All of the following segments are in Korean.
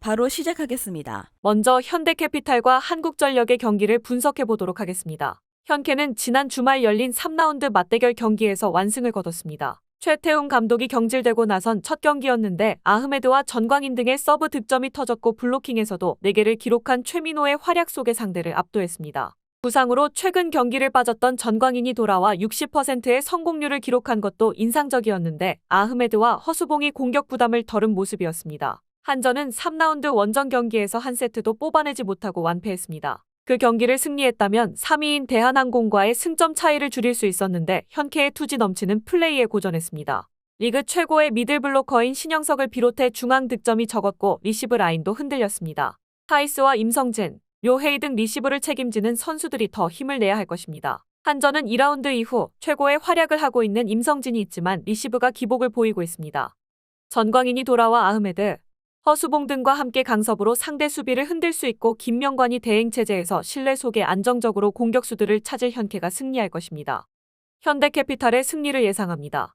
바로 시작하겠습니다. 먼저 현대캐피탈과 한국전력의 경기를 분석해 보도록 하겠습니다. 현캐는 지난 주말 열린 3라운드 맞대결 경기에서 완승을 거뒀습니다. 최태웅 감독이 경질되고 나선 첫 경기였는데 아흐메드와 전광인 등의 서브 득점이 터졌고 블로킹에서도 4개를 기록한 최민호의 활약 속에 상대를 압도했습니다. 부상으로 최근 경기를 빠졌던 전광인이 돌아와 60%의 성공률을 기록한 것도 인상적이었는데 아흐메드와 허수봉이 공격 부담을 덜은 모습이었습니다. 한전은 3라운드 원정 경기에서 한 세트도 뽑아내지 못하고 완패했습니다. 그 경기를 승리했다면 3위인 대한항공과의 승점 차이를 줄일 수 있었는데 현케의 투지 넘치는 플레이에 고전했습니다. 리그 최고의 미들블로커인 신영석을 비롯해 중앙 득점이 적었고 리시브 라인도 흔들렸습니다. 타이스와 임성진, 료헤이 등 리시브를 책임지는 선수들이 더 힘을 내야 할 것입니다. 한전은 2라운드 이후 최고의 활약을 하고 있는 임성진이 있지만 리시브가 기복을 보이고 있습니다. 전광인이 돌아와 아흐메드, 허수봉 등과 함께 강섭으로 상대 수비를 흔들 수 있고 김명관이 대행 체제에서 실내 속에 안정적으로 공격수들을 찾을 현케가 승리할 것입니다. 현대캐피탈의 승리를 예상합니다.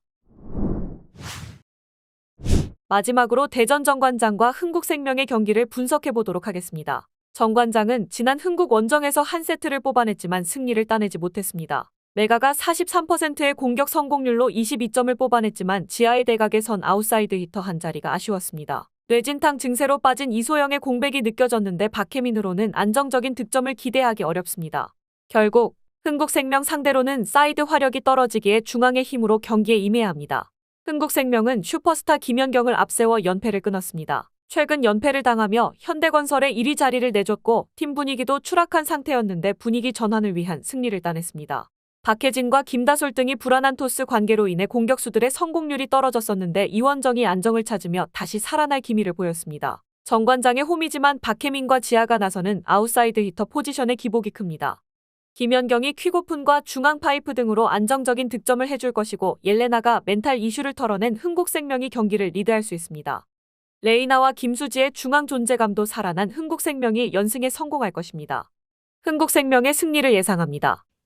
마지막으로 대전 정관장과 흥국생명의 경기를 분석해 보도록 하겠습니다. 정관장은 지난 흥국 원정에서 한 세트를 뽑아냈지만 승리를 따내지 못했습니다. 메가가 43%의 공격 성공률로 22점을 뽑아냈지만 지하의 대각에 선 아웃사이드 히터 한 자리가 아쉬웠습니다. 뇌진탕 증세로 빠진 이소영의 공백이 느껴졌는데 박혜민으로는 안정적인 득점을 기대하기 어렵습니다. 결국 흥국생명 상대로는 사이드 화력이 떨어지기에 중앙의 힘으로 경기에 임해야 합니다. 흥국생명은 슈퍼스타 김연경을 앞세워 연패를 끊었습니다. 최근 연패를 당하며 현대건설에 1위 자리를 내줬고 팀 분위기도 추락한 상태였는데 분위기 전환을 위한 승리를 따냈습니다. 박혜진과 김다솔 등이 불안한 토스 관계로 인해 공격수들의 성공률이 떨어졌었는데 이원정이 안정을 찾으며 다시 살아날 기미를 보였습니다. 정관장의 홈이지만 박혜민과 지아가 나서는 아웃사이드 히터 포지션의 기복이 큽니다. 김연경이 퀵오픈과 중앙 파이프 등으로 안정적인 득점을 해줄 것이고 옐레나가 멘탈 이슈를 털어낸 흥국생명이 경기를 리드할 수 있습니다. 레이나와 김수지의 중앙 존재감도 살아난 흥국생명이 연승에 성공할 것입니다. 흥국생명의 승리를 예상합니다.